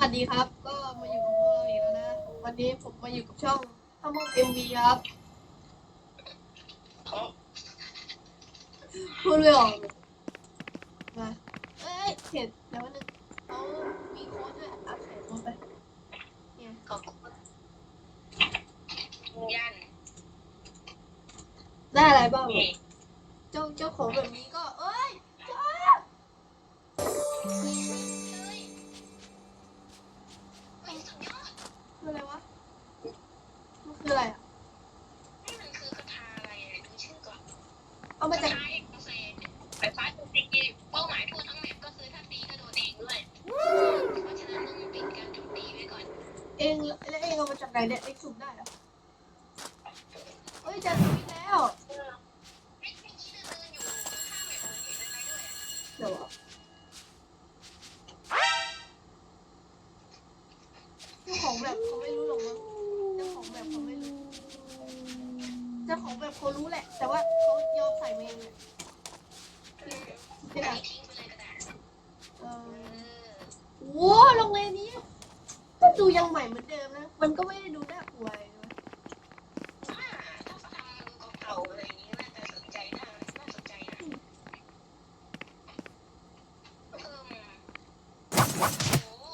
วัสดีครับ ก็มาอยู่กับพวกเราอีกแล้วนะ วันนี้ผมมาอยู่กับช่องข้าวมองเอ็มวีครับ พูดไม่ออกเลยมาเอ้ยเขียนเดี๋ยววันนึงเขามีโค้ดด้วยอัพใส่โค้ดไปเนี่ยขอบคุณยันได้อะไรบ้างเฮ้ยเจ้าเจ้าของแบบนี้ก็ เอ้ยเจ้าคืออะไรวะ มันคืออะไรอะ นี่มันคือคาถาอะไรอะดูชื่อก่อน เอามาจาก คาถาเอกเกษตรไฟฟ้าจุดตีเป้าหมายทั่วทั้งแมปก็คือถ้าตีก็โดนเองด้วยเพราะฉะนั้นต้องปิดการโจมตีไว้ก่อน เองแล้วเองเอามาจากไหนเนี่ยเองสุ่มได้เหรอเฮ้ยจะสุ่มแล้ว เออไอ้ที่นี้เดินอยู่ข้างแมปเห็นอะไรด้วย เดี๋ยวอะเจ้า ของแบบเขาไม่รู้หรอกมั้งเจ้าของแบบเขาไม่รู้ เจ้าของแบบเขารู้แหละ แต่ว่าเขายอมใส่เองเนี่ยไม่ได้อันนี้ทิ้งไปเลยก็ได้เอเอออโว้โรงเรียนนี้ก็ดูยังใหม่เหมือนเดิมนะ มันก็ไม่ได้ดูน่ากลัวเลยนะ อ่าถ้าเขาทำดูเก่าๆอะไรอย่างนี้น่าจะสนใจน่าน่าสนใจนะเออโอ้โห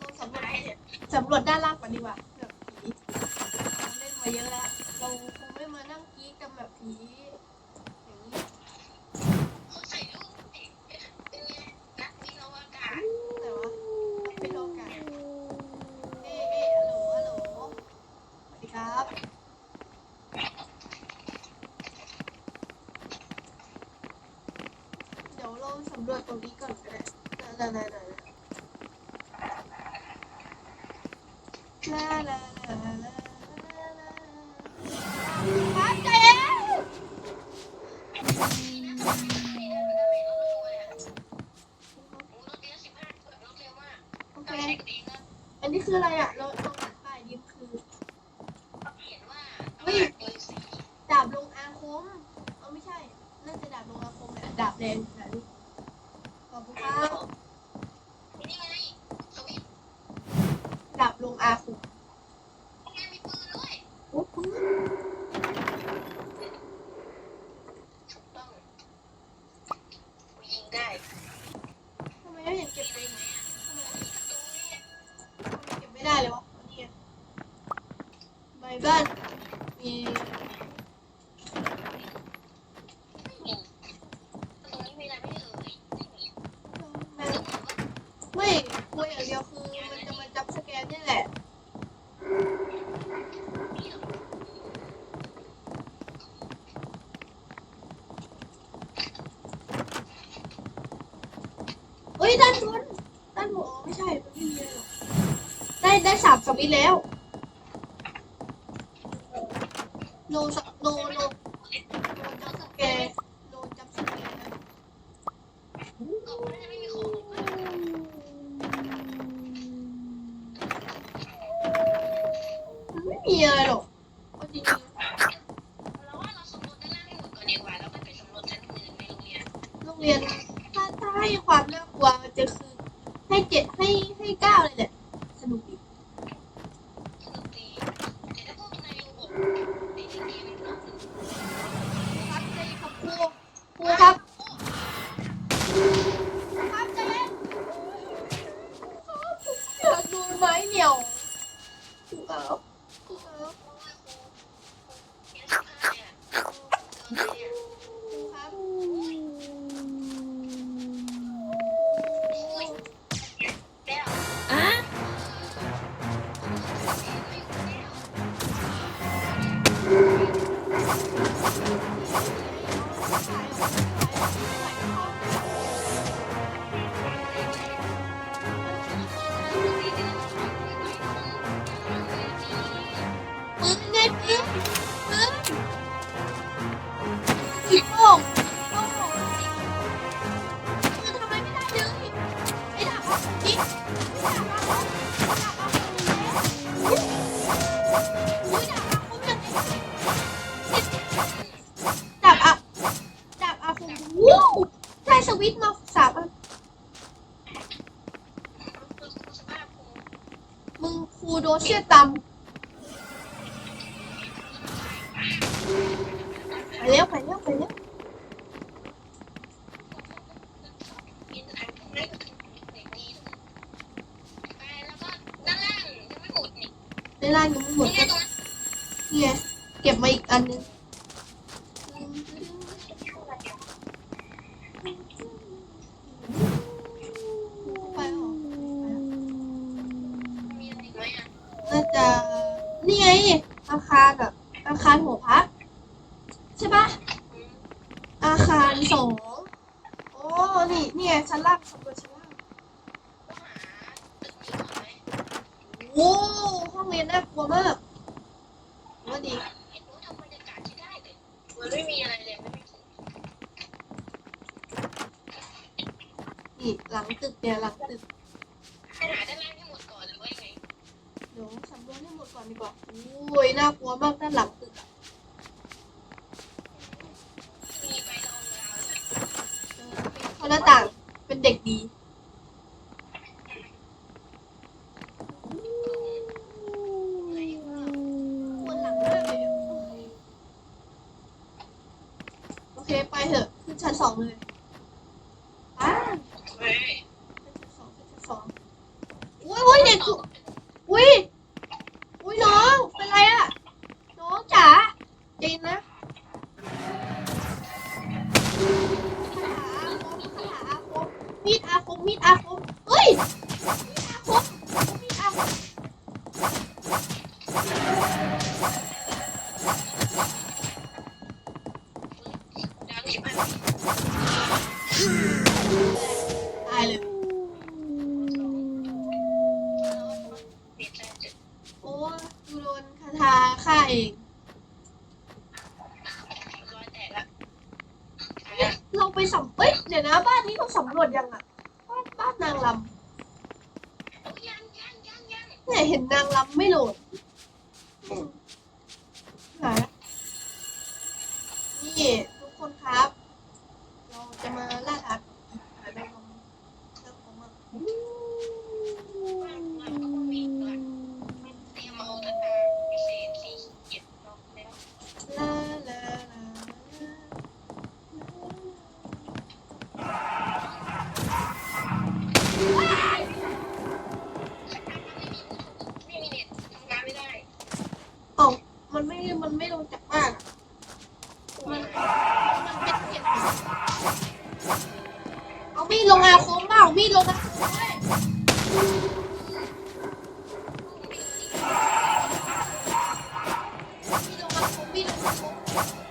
ลองสำรวจสำรวจด้านล่างก่อนดีกว่าแบบผีเราเล่นมาเยอะแล้ว เราคงไม่มานั่งกรี้กันแบบผีอย่างนี้ ใส่ลูกเด็กเป็นไงนักวิศวกรรม แต่ว่าไม่โลกันเอ๊ะเอ๊ะฮัลโหลฮัลโหลสวัสดีครับ เราสำรวจตรงนี้ก่อนก็ได้ได้ได้ได้ลาลาลาลาลาครับใจเย็น โอเค อันนี้คืออะไรอะ เราเราอ่านป้ายนี้คือ ดาบลงอาคม เออไม่ใช่ น่าจะดาบลงอาคมแหละดาบแดงนะนี่ขอบคุณครับดาบลงอาคมโอ้ปืนทำไมไม่เห็นเก็บเลยทำไมทำไมเก็บไม่ได้เลยวะนี่ไงใบบ้าน มีแมว ไม่คุยอย่างเดียวคือมันจะมาจับสแกนนี่แหละเฮ้ยด้านบนด้านบนอ๋อไม่ใช่มันไม่มีอะไรหรอกได้ได้สามสวิตช์แล้ว โนสโนโนโนจับสแกนโนจับสแกน มันไม่มีอะไรหรอกเอาจริงเราว่าเราสำรวจด้านล่างให้หมดก่อนดีกว่าแล้วค่อยไปสำรวจชั้นอื่นในโรงเรียนๆโรงเรียนถ้าถ้าให้ความน่ากลัวมันจะคือให้เจ็ดให้ให้เก้าเลยแหละสนุกดีสนุกดีแต่ถ้าพวกนายอยู่หกในที่นี้มันก็คือครับใจเย็นครับครูครูครับครับใจเย็นอยากดูไม้เหนียวครูครับ มึงครูโดนเชี่ยตำไปแล้วไปแล้วไปแล้วมีแต่ทางตรงนั้นเด็กดีไปแล้วก็ด้านล่างยังไม่หมดนี่ในร้านยังไม่หมดนี่ไงก็ตรงนั้นนี่ไงเก็บมาอีกอันนึงไปเหรอ มีอะไรอีกไหมอะ น่าจะนี่ไงอาคารแบบอาคารหัวพักใช่ปะอาคารสองโอ้นี่นี่ไงชั้นล่างสำรวจชั้นล่างโอ้ห้องเรียนน่ากลัวมากว่าดีมันไม่มีอะไรเลยไม่มีนี่หลังตึกเนี่ยหลังตึก ก่อนดีกว่าโอ้ยน่ากลัวมากด้านหลังตึกอ นคาถาฆ่าเองรอยแตกละเราไปสำเอ้ยเดี๋ยวนะบ้านนี้เราสำรวจยังอะบ้านบ้านนางลำยังยังยังยังำเนี่ยเห็นนางลำไม่โหลด อ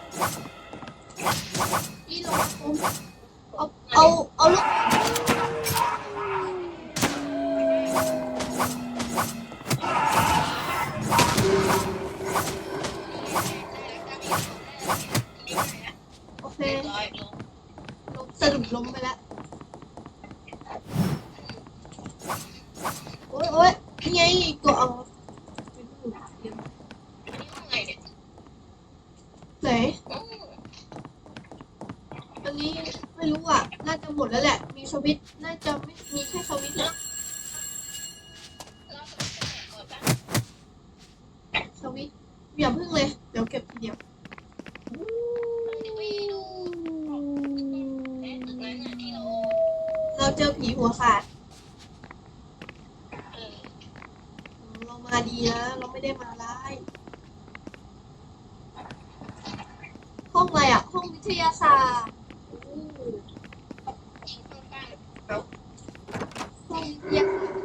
แล้วแหละ มีสวิตน่าจะไม่มีแค่สวิตนะสมัครแตกก่อนปะสวิตอย่าพึ่งเลย เดี๋ยวเก็บทีเดียวเดี๋ยวเราเจอผีหัวขาดเออเรามาดีนะ เราไม่ได้มาร้าย ห้องอะไรอะ ห้องวิทยาศาสตร์อู้ ยิงข้างบ้าน ห้องวิทยาศาสตร์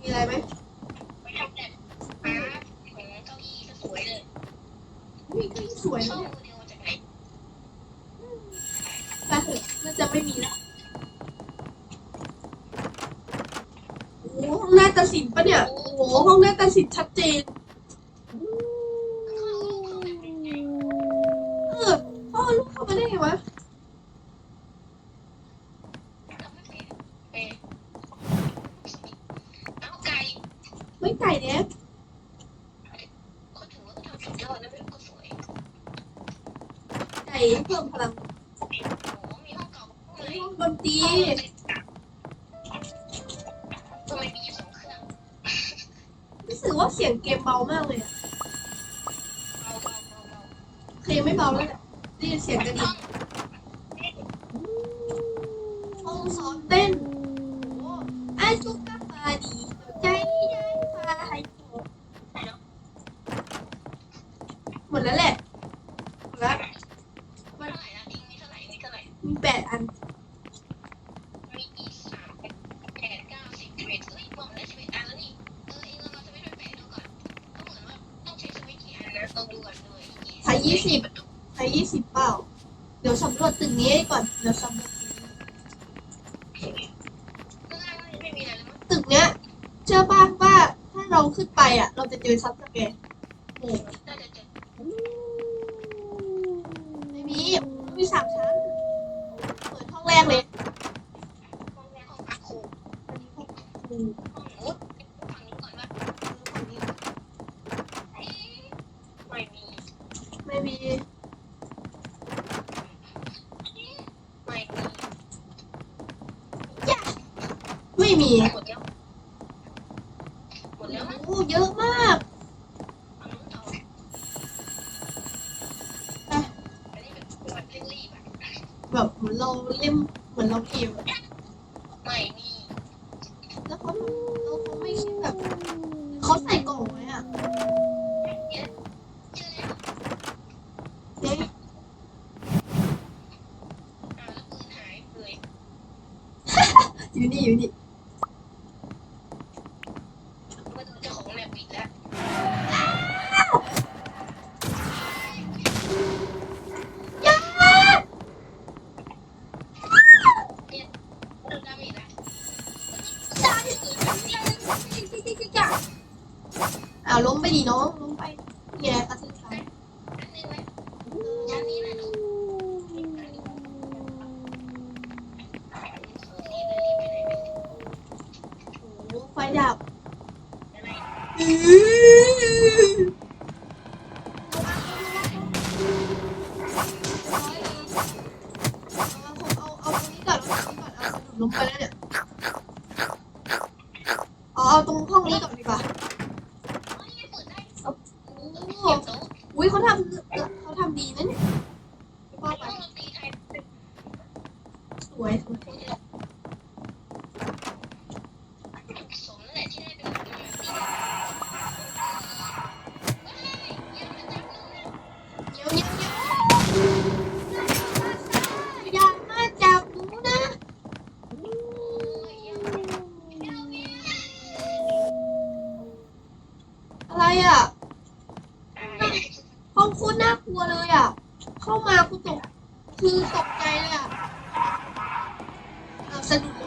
มีอะไรไหม ไปทำแบบฟ้าของเก้าอี้ก็สวยเลย มีก็สวย เข้า เนี่ย โมเดลมาจากไหน ไปเถอะน่าจะไม่มีแล้วโอ้โหห้องหน้าตัดสินปะเนี่ย โอ้โห สิทธิ์ชัดเจนเออพ่อลูกเข้ามาได้ไงวะ ได้ยินเสียงกระดิ่งห้องซ้อมเต้นอ้ไอ้ซุกเปอร์บาดีใจได้ไปหมดแล้วแหละ ดี๋ยวสำรวจตึกนี้ก่อน เดี๋ยวสำรวจตึกเนี้ย เชื่อป่ะว่าถ้าเราขึ้นไปอะ เราจะเจอซับสแกลโอ้ไม่มีไมีสามชั้น ไม่มีหมดแล้วหมดแล้วมั้เยอะมากแบบเหมือนเราเล่มเหมือนเราเกมไม่มีแล้วเขาเราไม่แบบเขาใส่กล่องไว้อะเจ๊อยู่นี่อยู่นี่ ดับ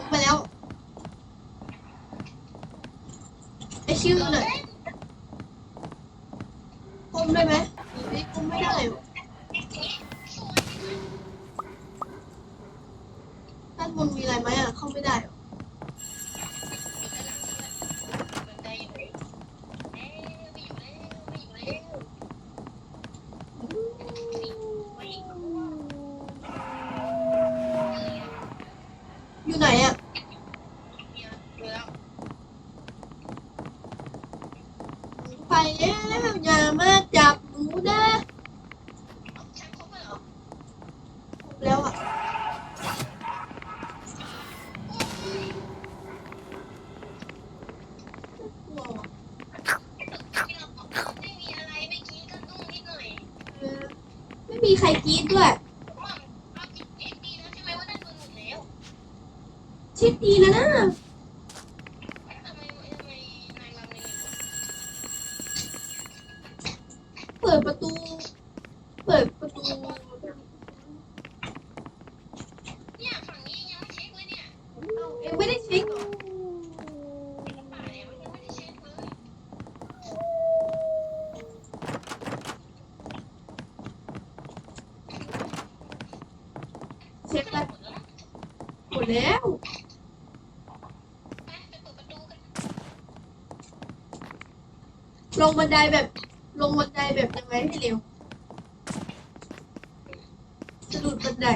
ไปแล้วไอชื่อหน่อยคมได้ไหม ปิดประตู เปิดประตูเนี่ไม่ได้เช็งเช็คแล้วหมดล้ลงบันไดแบบ ลงบันใจแบบยังไงให้เร็วจะดุดบันได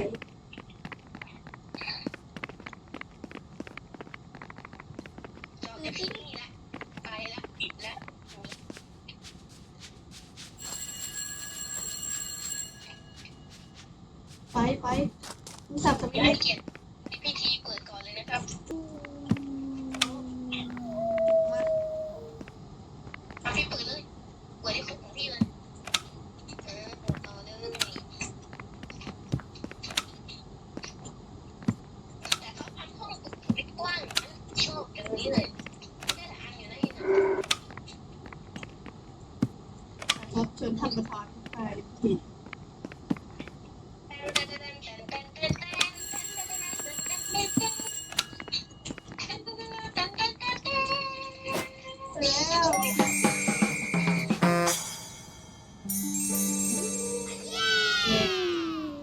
แล้ว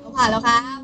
เราผ่านแล้วครับ